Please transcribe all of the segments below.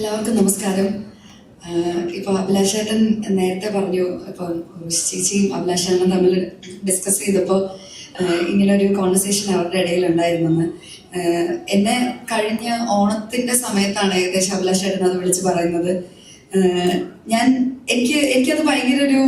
എല്ലാവർക്കും നമസ്കാരം. ഇപ്പൊ അഭിലാഷേട്ടൻ നേരത്തെ പറഞ്ഞു ഇപ്പൊ ചേച്ചിയും അഭിലാഷേട്ടനും തമ്മിൽ ഡിസ്കസ് ചെയ്തപ്പോൾ ഇങ്ങനെ ഒരു കോൺവെർസേഷൻ അവരുടെ ഇടയിൽ ഉണ്ടായിരുന്നെന്ന്. എന്നെ കഴിഞ്ഞ ഓണത്തിന്റെ സമയത്താണ് ഏകദേശം അഭിലാഷേട്ടൻ അത് വിളിച്ച് പറയുന്നത്. ഞാൻ എനിക്ക് എനിക്കത് ഭയങ്കര ഒരു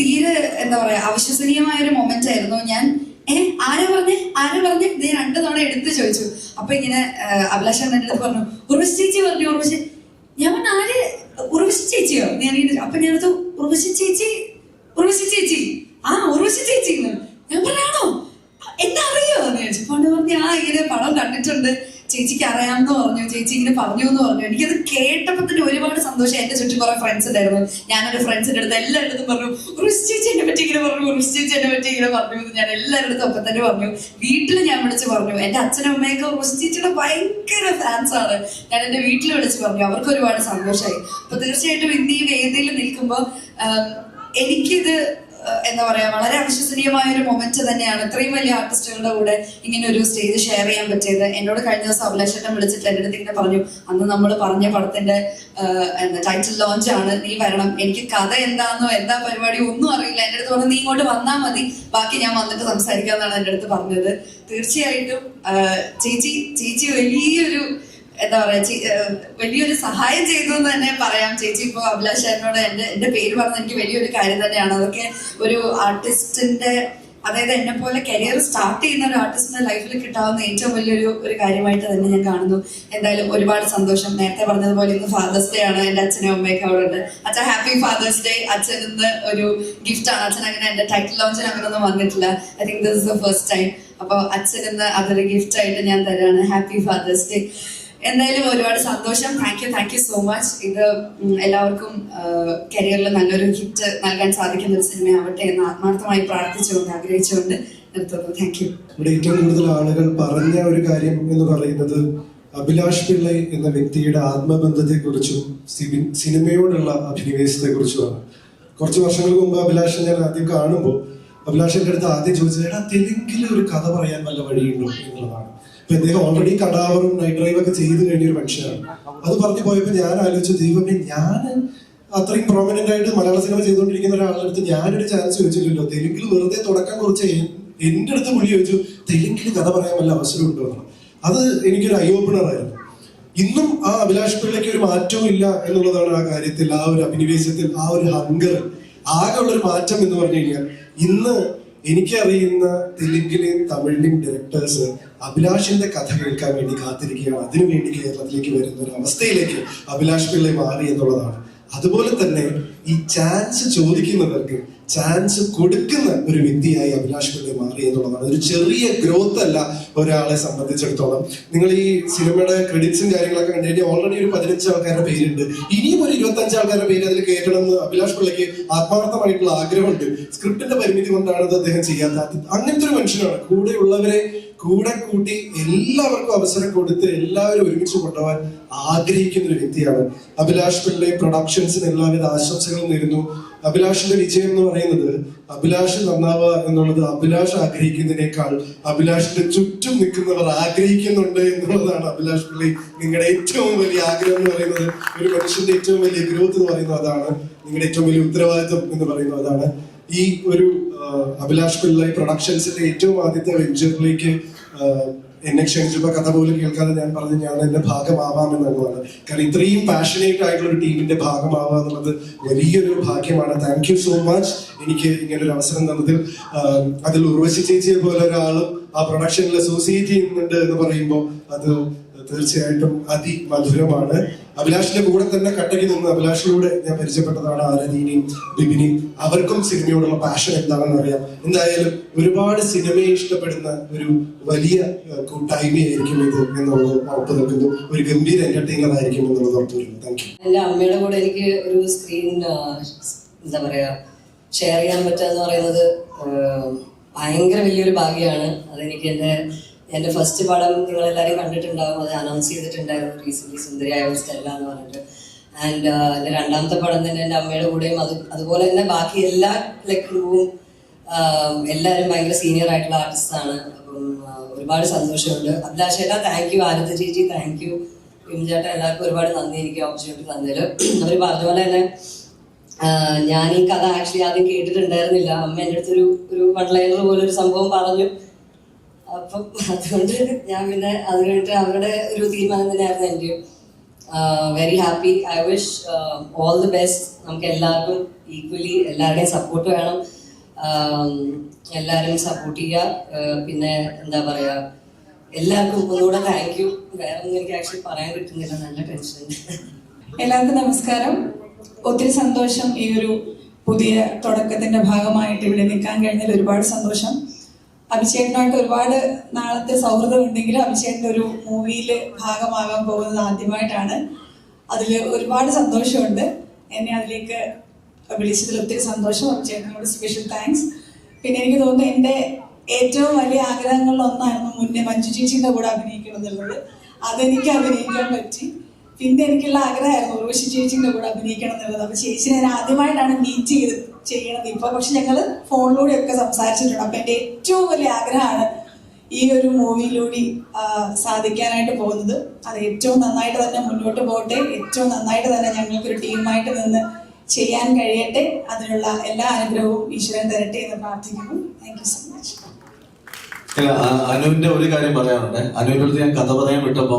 തീരെ എന്താ പറയാ അവിശ്വസനീയമായ ഒരു മൊമെന്റ് ആയിരുന്നു. ഞാൻ ഏ ആരാ പറഞ്ഞേ? ആരാ പറഞ്ഞേ? ഇത് രണ്ടു തവണ എടുത്ത് ചോദിച്ചു. അപ്പൊ ഇങ്ങനെ അഭിലാഷ് എന്റെ അടുത്ത് പറഞ്ഞു ഉർവശി ചേച്ചി പറഞ്ഞു ഉർവശി. ഞാൻ പറഞ്ഞു ആര്? ഉർവശി ചേച്ചിയോ? ഞാൻ ഇങ്ങനെ- അപ്പൊ ഞാൻ അടുത്ത് ഉർവശി ചേച്ചി ഉർവശി ചേച്ചി. ആ ഉർവശി ചേച്ചി. ഞാൻ പറഞ്ഞാണോ എന്താ അറിയോ? എന്ന് ചോദിച്ചു. പണ്ട് പറഞ്ഞു ആ ഇങ്ങനെ പടം കണ്ടിട്ടുണ്ട്. ചേച്ചിക്ക് അറിയാമെന്ന് പറഞ്ഞു ചേച്ചി ഇങ്ങനെ പറഞ്ഞു എന്ന് പറഞ്ഞു. എനിക്കത് കേട്ടപ്പോ തന്നെ ഒരുപാട് സന്തോഷം. എന്റെ ചുറ്റും കുറെ ഫ്രണ്ട്സ് ഉണ്ടായിരുന്നു. ഞാനൊരു ഫ്രണ്ട്സിന്റെ അടുത്ത് എല്ലായിടത്തും പറഞ്ഞു റുഷി ചേച്ചി എന്നെ പറ്റി ഇങ്ങനെ പറഞ്ഞു റുഷി ചേച്ചി എന്നെ പറ്റി ഇങ്ങനെ പറഞ്ഞു. എന്ന് ഞാൻ എല്ലാവരുടെ ഒപ്പം തന്നെ പറഞ്ഞു. വീട്ടിൽ ഞാൻ വിളിച്ച് പറഞ്ഞു എന്റെ അച്ഛനും അമ്മയൊക്കെ റുഷി ചേച്ചിയുടെ ഭയങ്കര ഫാൻസ് ആണ്. ഞാൻ എന്റെ വീട്ടിൽ വിളിച്ച് പറഞ്ഞു. അവർക്ക് ഒരുപാട് സന്തോഷമായി. അപ്പൊ തീർച്ചയായിട്ടും ഇന്ന് ഈ വേദിയിൽ നിൽക്കുമ്പോൾ എനിക്കിത് എന്താ പറയാ വളരെ അവിശ്വസനീയമായ ഒരു മൊമെന്റ് തന്നെയാണ്. ഇത്രയും വലിയ ആർട്ടിസ്റ്റുകളുടെ കൂടെ ഇങ്ങനെ ഒരു സ്റ്റേജ് ഷെയർ ചെയ്യാൻ പറ്റിയത്. എന്നോട് കഴിഞ്ഞ ദിവസം അഭിലാഷേട്ടൻ വിളിച്ചിട്ട് എന്റെ അടുത്ത് ഇങ്ങനെ പറഞ്ഞു അന്ന് നമ്മൾ പറഞ്ഞ പടത്തിന്റെ ടൈറ്റിൽ ലോഞ്ച് ആണ്. നീ വരണം. എനിക്ക് കഥ എന്താണെന്നോ എന്താ പരിപാടി ഒന്നും അറിയില്ല. എന്റെ അടുത്ത് പറഞ്ഞു നീ ഇങ്ങോട്ട് വന്നാൽ മതി. ബാക്കി ഞാൻ വന്നിട്ട് സംസാരിക്കാന്നാണ് എന്റെ അടുത്ത് പറഞ്ഞത്. തീർച്ചയായിട്ടും ചേച്ചി ചേച്ചി വലിയൊരു എന്താ പറയാ വലിയൊരു സഹായം ചെയ്തു എന്ന് തന്നെ പറയാം. ചേച്ചി ഇപ്പൊ അഭിലാഷനോട് എന്റെ എന്റെ പേര് പറഞ്ഞ എനിക്ക് വലിയൊരു കാര്യം തന്നെയാണ്. അതൊക്കെ ഒരു ആർട്ടിസ്റ്റിന്റെ അതായത് എന്നെ പോലെ കരിയർ സ്റ്റാർട്ട് ചെയ്യുന്ന ഒരു ആർട്ടിസ്റ്റിന്റെ ലൈഫിൽ കിട്ടാവുന്ന ഏറ്റവും വലിയൊരു ഒരു കാര്യമായിട്ട് തന്നെ ഞാൻ കാണുന്നു. എന്തായാലും ഒരുപാട് സന്തോഷം. നേരത്തെ പറഞ്ഞതുപോലെ ഇന്ന് ഫാദേഴ്സ് ഡേ ആണ്. എന്റെ അച്ഛനും അമ്മയൊക്കെ അവിടെ ഉണ്ട്. അച്ഛൻ ഹാപ്പി ഫാദേഴ്സ് ഡേ അച്ഛൻ ഇന്ന് ഒരു ഗിഫ്റ്റ് ആണ്. അച്ഛൻ അങ്ങനെ എന്റെ ടൈറ്റിൽ ലോഞ്ചിന് അങ്ങനെ ഒന്നും വന്നിട്ടില്ല. I think this is the first time അപ്പോൾ അച്ഛൻ ഇന്ന് അതൊരു ഗിഫ്റ്റ് ആയിട്ട് ഞാൻ തരാണ്. ഹാപ്പി ഫാദേഴ്സ് ഡേ എന്തായാലും ഒരുപാട് സന്തോഷം. Thank you thank you so much ഇത് എല്ലാവർക്കും കരിയറിൽ നല്ലൊരു ഹിറ്റ് നൽകാൻ സാധിക്കുന്ന ഒരു സിനിമയാവട്ടെ എന്ന് ആത്മാർത്ഥമായി പ്രാർത്ഥിച്ചുകൊണ്ട് ആഗ്രഹിച്ചുകൊണ്ട് നിർത്തുന്നു. താങ്ക് യു ഇവിടെ ഏറ്റവും കൂടുതൽ ആളുകൾ പറഞ്ഞ ഒരു കാര്യം എന്ന് പറയുന്നത് അഭിലാഷ് പിള്ള എന്ന വ്യക്തിയുടെ ആത്മബന്ധത്തെക്കുറിച്ചും കുറിച്ചും സിനിമയോടുള്ള അഭിനിവേശത്തെക്കുറിച്ചുമാണ്. കുറച്ച് വർഷങ്ങൾക്ക് മുമ്പ് അഭിലാഷ് ഞാൻ ആദ്യം കാണുമ്പോൾ അഭിലാഷിന്റെ അടുത്ത് ആദ്യം ചോദിച്ചത് എടാ തെലുങ്കിൽ ഒരു കഥ പറയാൻ വല്ല വഴിയുണ്ടോ? എന്നുള്ളതാണ്. ഇദ്ദേഹം ഓൾറെഡി കടാവറും നൈറ്റ് ഡ്രൈവ് ഒക്കെ ചെയ്തു കഴിഞ്ഞ ഒരു മനുഷ്യനാണ്. അത് പറഞ്ഞു പോയപ്പോൾ ഞാൻ ആലോചിച്ചു ദൈവമേ ഞാൻ അത്രയും പ്രോമിനന്റ് ആയിട്ട് മലയാള സിനിമ ചെയ്തുകൊണ്ടിരിക്കുന്ന ഒരാളുടെ അടുത്ത് ഞാനൊരു ചാൻസ് ചോദിച്ചില്ലല്ലോ. തെലുങ്കിൽ വെറുതെ തുടക്കം കുറിച്ച് എന്റെ അടുത്ത് വിളി ചോദിച്ചു തെലുങ്കിൽ കഥ പറയാൻ വല്ല അവസരം ഉണ്ടോ. അത് എനിക്കൊരു ഐ ഓപ്പണർ ആയിരുന്നു. ഇന്നും ആ അഭിലാഷ് പിള്ളയ്ക്ക് ഒരു മാറ്റവും ഇല്ല എന്നുള്ളതാണ് ആ കാര്യത്തിൽ ആ ഒരു അഭിനിവേശത്തിൽ ആ ഒരു ഹങ്കർ ആകെ ഉള്ള ഒരു മാറ്റം എന്ന് പറഞ്ഞു കഴിഞ്ഞാൽ ഇന്ന് എനിക്കറിയുന്ന തെലുങ്കിലെയും തമിഴിലെയും ഡയറക്ടേഴ്സ് അഭിലാഷിന്റെ കഥ കേൾക്കാൻ വേണ്ടി കാത്തിരിക്കുകയാണ്. അതിനുവേണ്ടി കേരളത്തിലേക്ക് വരുന്ന ഒരു അവസ്ഥയിലേക്ക് അഭിലാഷ് പിള്ളை മാറി എന്നുള്ളതാണ്. അതുപോലെ തന്നെ ഈ ചാൻസ് ചോദിക്കുന്നവർക്ക് ചാൻസ് കൊടുക്കുന്ന ഒരു വ്യക്തിയായി അഭിലാഷ് പിള്ളை മാറി എന്നുള്ളതാണ്. ഒരു ചെറിയ ഗ്രോത്ത് അല്ല ഒരാളെ സംബന്ധിച്ചിടത്തോളം. നിങ്ങൾ ഈ സിനിമയുടെ ക്രെഡിറ്റ്സും കാര്യങ്ങളൊക്കെ കണ്ടു ഓൾറെഡി ഒരു പതിനഞ്ച് ആൾക്കാരുടെ പേരുണ്ട്. ഇനിയും ഒരു ഇരുപത്തി അഞ്ച് ആൾക്കാരുടെ പേര് അതിൽ കേറ്റണം എന്ന് അഭിലാഷ് പിള്ളയ്ക്ക് ആത്മാർത്ഥമായിട്ടുള്ള ആഗ്രഹമുണ്ട്. സ്ക്രിപ്റ്റിന്റെ പരിമിതി കൊണ്ടാണ് അത് അദ്ദേഹം ചെയ്യാത്തത്. അങ്ങനത്തെ ഒരു മനുഷ്യനാണ്. കൂടെ ഉള്ളവരെ കൂടെ കൂട്ടി എല്ലാവർക്കും അവസരം കൊടുത്ത് എല്ലാവരും ഒരുമിച്ച് കൊണ്ടുപോകാൻ ആഗ്രഹിക്കുന്ന ഒരു വ്യക്തിയാണ് അഭിലാഷ് പിള്ളെ പ്രൊഡക്ഷൻസിന് എല്ലാവിധ ആശംസകളും നേരുന്നു. അഭിലാഷിന്റെ വിജയം എന്ന് പറയുന്നത് അഭിലാഷ് നന്നാവുക എന്നുള്ളത് അഭിലാഷ് ആഗ്രഹിക്കുന്നതിനേക്കാൾ അഭിലാഷിന്റെ ചുറ്റും നിൽക്കുന്നവർ ആഗ്രഹിക്കുന്നുണ്ട് എന്നുള്ളതാണ് അഭിലാഷ് പിള്ളി. നിങ്ങളുടെ ഏറ്റവും വലിയ ആഗ്രഹം എന്ന് പറയുന്നത് ഒരു മനുഷ്യന്റെ ഏറ്റവും വലിയ ഗ്രോത്ത് എന്ന് പറയുന്നത് അതാണ്. നിങ്ങളുടെ ഏറ്റവും വലിയ ഉത്തരവാദിത്വം എന്ന് പറയുന്നത് അതാണ്. ഈ ഒരു അഭിലാഷ് പിള്ളൈ പ്രൊഡക്ഷൻസിന്റെ ഏറ്റവും ആദ്യത്തെ വെഞ്ചറിലേക്ക് എന്നെ ക്ഷണിച്ചപ്പോ കഥ പോലും കേൾക്കാതെ ഞാൻ പറഞ്ഞു ഞാൻ എന്റെ ഭാഗമാവാം എന്നുള്ളതാണ് കാരണം ഇത്രയും പാഷനേറ്റ് ആയിട്ടുള്ള ഒരു ടീമിന്റെ ഭാഗമാവുക എന്നുള്ളത് വലിയൊരു ഭാഗ്യമാണ്. താങ്ക് യു സോ മച്ച് എനിക്ക് ഇങ്ങനെ ഒരു അവസരം തന്നതിൽ അതിൽ ഉർവശി ചേച്ചിയെ പോലെ ഒരാളും ആ പ്രൊഡക്ഷനിൽ അസോസിയേറ്റ് ചെയ്യുന്നുണ്ട് എന്ന് പറയുമ്പോൾ അത് തീർച്ചയായിട്ടും അതിമധുരമാണ്. അഭിലാഷിന്റെ കൂടെ തന്നെ കട്ടയ്ക്ക് നിന്ന് അഭിലാഷിലൂടെ ഞാൻ പരിചയപ്പെട്ടതാണ് ആരതീനെയും ബിബിനെയും അവർക്കും സിനിമയോടുള്ള പാഷൻ എന്താണെന്ന് അറിയാം. എന്തായാലും ഒരുപാട് സിനിമയെ ഇഷ്ടപ്പെടുന്ന ഒരു വലിയ കൂട്ടായ്മയായിരിക്കും ഇത് എന്നുള്ളത് ഉറപ്പ് നിൽക്കുന്നു ഒരു ഗംഭീര എന്റർടൈനർ ആയിരിക്കും എന്നുള്ളത് ഉറപ്പ് വരുന്നു താങ്ക് യു എന്റെ അമ്മയുടെ കൂടെ എനിക്ക് ഒരു സ്ക്രീൻ എന്താ പറയാ ഷെയർ ചെയ്യാൻ പറ്റുക എന്ന് പറയുന്നത് ഭയങ്കര വലിയൊരു ഭാഗ്യമാണ്. അതെനിക്ക് എന്റെ എന്റെ ഫസ്റ്റ് പടം എല്ലാരും കണ്ടിട്ടുണ്ടാകും അത് അനൗൺസ് ചെയ്തിട്ടുണ്ടായിരുന്നു റീസെന്റ് സുന്ദരിയായ സ്റ്റെല്ല എന്ന് പറഞ്ഞിട്ട്. ആൻഡ് എന്റെ രണ്ടാമത്തെ പടം തന്നെ എന്റെ അമ്മയുടെ കൂടെയും അത് അതുപോലെ തന്നെ ബാക്കി എല്ലാ ക്രൂവും എല്ലാവരും ഭയങ്കര സീനിയർ ആയിട്ടുള്ള ആർട്ടിസ്റ്റ് ആണ്. അപ്പം ഒരുപാട് സന്തോഷമുണ്ട്. അഭിലാഷേട്ട താങ്ക് യു ആനന്ദ ചേച്ചി താങ്ക് യു വിംചേട്ടൻ എല്ലാവർക്കും ഒരുപാട് നന്ദി എനിക്ക് ഓപ്പർച്യൂണിറ്റി തന്നതിൽ അവർ പറഞ്ഞ തന്നെ ഞാൻ ഈ കഥ ആക്ച്വലി ആദ്യം കേട്ടിട്ടുണ്ടായിരുന്നില്ല. അമ്മ എന്റെ അടുത്തൊരു ഒരു വൺ ലൈനർ പോലെ ഒരു സംഭവം പറഞ്ഞു. അപ്പം അതുകൊണ്ട് ഞാൻ പിന്നെ അത് കഴിഞ്ഞിട്ട് അവരുടെ ഒരു തീരുമാനം തന്നെയായിരുന്നു എനിക്ക് very happy I wish all the best നമുക്ക് എല്ലാവർക്കും ഈക്വലി എല്ലാവരുടെയും സപ്പോർട്ട് വേണം. എല്ലാവരും സപ്പോർട്ട് ചെയ്യുക. പിന്നെ എന്താ പറയുക എല്ലാവർക്കും ഒന്നുകൂടെ താങ്ക് യു വേറെ ഒന്നും എനിക്ക് ആക്ച്വലി പറയാൻ കിട്ടുന്നില്ല നല്ല ടെൻഷൻ എല്ലാവർക്കും നമസ്കാരം. ഒത്തിരി സന്തോഷം ഈ ഒരു പുതിയ തുടക്കത്തിന്റെ ഭാഗമായിട്ട് ഇവിടെ നിൽക്കാൻ കഴിഞ്ഞതിൽ ഒരുപാട് സന്തോഷം. അഭിഷേകനായിട്ട് ഒരുപാട് നാളത്തെ സൗഹൃദം ഉണ്ടെങ്കിൽ അഭിഷേകന്റെ ഒരു മൂവിയിൽ ഭാഗമാകാൻ പോകുന്നത് ആദ്യമായിട്ടാണ്. അതിൽ ഒരുപാട് സന്തോഷമുണ്ട്. എന്നെ അതിലേക്ക് വിളിച്ചതിൽ ഒത്തിരി സന്തോഷം. അഭിഷേകനോട് സ്പെഷ്യൽ താങ്ക്സ് പിന്നെ എനിക്ക് തോന്നുന്നു എന്റെ ഏറ്റവും വലിയ ആഗ്രഹങ്ങളിൽ ഒന്നായിരുന്നു മുന്നേ മഞ്ജു ചേച്ചിയുടെ കൂടെ അഭിനയിക്കണം എന്നുള്ളത് അതെനിക്ക് അഭിനയിക്കാൻ പറ്റി. പിന്നെ എനിക്കുള്ള ആഗ്രഹമായിരുന്നു ഉർവശി ചേച്ചിയുടെ കൂടെ അഭിനയിക്കണം എന്നുള്ളത് അപ്പൊ ചേച്ചി ഞാൻ ആദ്യമായിട്ടാണ് മീറ്റ് ചെയ്ത് ചെയ്യണത്. ഇപ്പൊ പക്ഷെ ഞങ്ങൾ ഫോണിലൂടെ ഒക്കെ സംസാരിച്ചിട്ടുണ്ട്. അപ്പൊ എന്റെ ഏറ്റവും വലിയ ആഗ്രഹമാണ് ഈ ഒരു മൂവിയിലൂടെ സാധിക്കാനായിട്ട് പോകുന്നത്. അത് ഏറ്റവും നന്നായിട്ട് തന്നെ മുന്നോട്ട് പോകട്ടെ. ഏറ്റവും നന്നായിട്ട് തന്നെ ഞങ്ങൾക്കൊരു ടീമായിട്ട് നിന്ന് ചെയ്യാൻ കഴിയട്ടെ. അതിനുള്ള എല്ലാ അനുഗ്രഹവും ഈശ്വരൻ തരട്ടെ എന്ന് പ്രാർത്ഥിക്കുന്നു. താങ്ക് യു സോ മച്ച് അനുവിന്റെ ഒരു കാര്യം പറയാനുണ്ട്. അനുവിന്റെ ഞാൻ കഥ പറയാൻ വിട്ടപ്പോ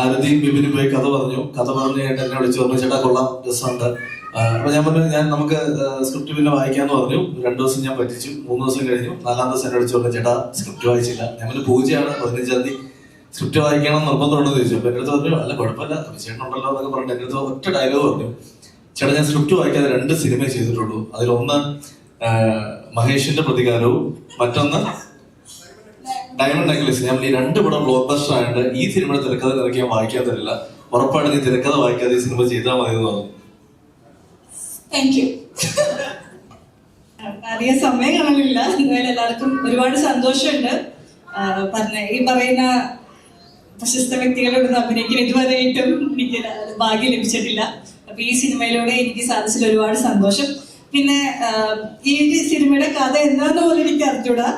ആരതിയും ബിബിനും പോയി കഥ പറഞ്ഞു. കഥ പറഞ്ഞു എന്നെ പറഞ്ഞു ചേട്ടാ കൊള്ളാം. രസമുണ്ട്. അപ്പൊ ഞാൻ പറഞ്ഞു ഞാൻ നമുക്ക് സ്ക്രിപ്റ്റ് പിന്നെ വായിക്കാന്ന് പറഞ്ഞു. രണ്ടു ദിവസം ഞാൻ പറ്റിച്ചു. മൂന്ന് ദിവസം കഴിഞ്ഞു. നാലാം ദിവസം എന്നെ അടിച്ചു പറഞ്ഞു ചേട്ടാ സ്ക്രിപ്റ്റ് വായിച്ചില്ല. ഞാൻ പിന്നെ പൂജയാണ്. പതിനഞ്ചാം തീയതി സ്ക്രിപ്റ്റ് വായിക്കണം നിർബന്ധമുണ്ടെന്ന് ചോദിച്ചു. അപ്പൊ എന്റെ പറഞ്ഞു അല്ല കുഴപ്പമില്ല. ചേട്ടനുണ്ടല്ലോ എന്നൊക്കെ പറഞ്ഞു. എന്റെ അടുത്ത് ഒറ്റ ഡയലോഗ് പറഞ്ഞു. ചേട്ടാ ഞാൻ സ്ക്രിപ്റ്റ് വായിക്കാതെ രണ്ട് സിനിമ ചെയ്തിട്ടുള്ളൂ. അതിലൊന്ന് മഹേഷിന്റെ പ്രതികാരവും മറ്റൊന്ന് ഡയമണ്ട് നെക്ലസ് ഞാൻ ഈ രണ്ട് പടം ബ്ലോക്ക് ബസ്റ്റർ ആയതുകൊണ്ട് ഈ സിനിമയുടെ തിരക്കഥ നിനക്ക് ഞാൻ വായിക്കാൻ തരില്ല. ഉറപ്പായിട്ട് നീ തിരക്കഥ വായിക്കാതെ ഈ സിനിമ ചെയ്താൽ മതി എന്ന് പറഞ്ഞു. താങ്ക് യു അധികം സമയം കാണലില്ല എന്തായാലും എല്ലാവർക്കും ഒരുപാട് സന്തോഷമുണ്ട്. പറഞ്ഞ ഈ പറയുന്ന പ്രശസ്ത വ്യക്തികളോടൊന്നും അഭിനയിക്കാൻ ഇതുവരെയായിട്ടും എനിക്ക് ഭാഗ്യം ലഭിച്ചിട്ടില്ല. അപ്പൊ ഈ സിനിമയിലൂടെ എനിക്ക് സാധിച്ചതിൽ ഒരുപാട് സന്തോഷം. പിന്നെ ഈ സിനിമയുടെ കഥ എന്താന്ന് പോലും എനിക്ക് അറിഞ്ഞൂടാ.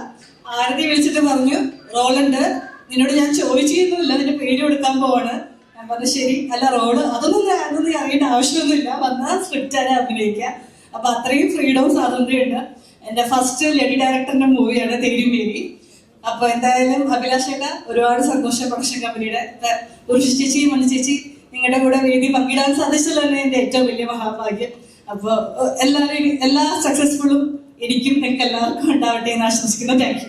ആരതി വിളിച്ചിട്ട് പറഞ്ഞു റോളുണ്ട്. നിന്നോട് ഞാൻ ചോദിച്ചിരുന്നില്ല നിന്റെ പേര് കൊടുക്കാൻ പോവാണ്. ഞാൻ പറഞ്ഞു ശരി അല്ല റോൾ അതൊന്നും അതൊന്നും അറിയേണ്ട ആവശ്യമൊന്നുമില്ല. വന്നാൽ സ്ക്രിപ്റ്റ് ആണ് അഭിനയിക്കുക. അപ്പൊ അത്രയും ഫ്രീഡവും സ്വാതന്ത്ര്യമുണ്ട്. എന്റെ ഫസ്റ്റ് ലേഡി ഡയറക്ടറിന്റെ മൂവിയാണ് തേരുമേരി അപ്പൊ എന്തായാലും അഭിലാഷേട്ട ഒരുപാട് സന്തോഷം പ്രൊഡക്ഷൻ കമ്പനിയുടെ. ഒരു ചേച്ചി മണി ചേച്ചി നിങ്ങളുടെ കൂടെ വേദി പങ്കിടാൻ സാധിച്ചല്ലോ തന്നെ എന്റെ ഏറ്റവും വലിയ മഹാഭാഗ്യം. അപ്പൊ ഏഹ്, എല്ലാവരും എല്ലാ സക്സസ്ഫുള്ളും എനിക്കും നിങ്ങൾക്ക് എല്ലാവർക്കും ഉണ്ടാവട്ടെ എന്ന് ആശംസിക്കുന്നു. Thank you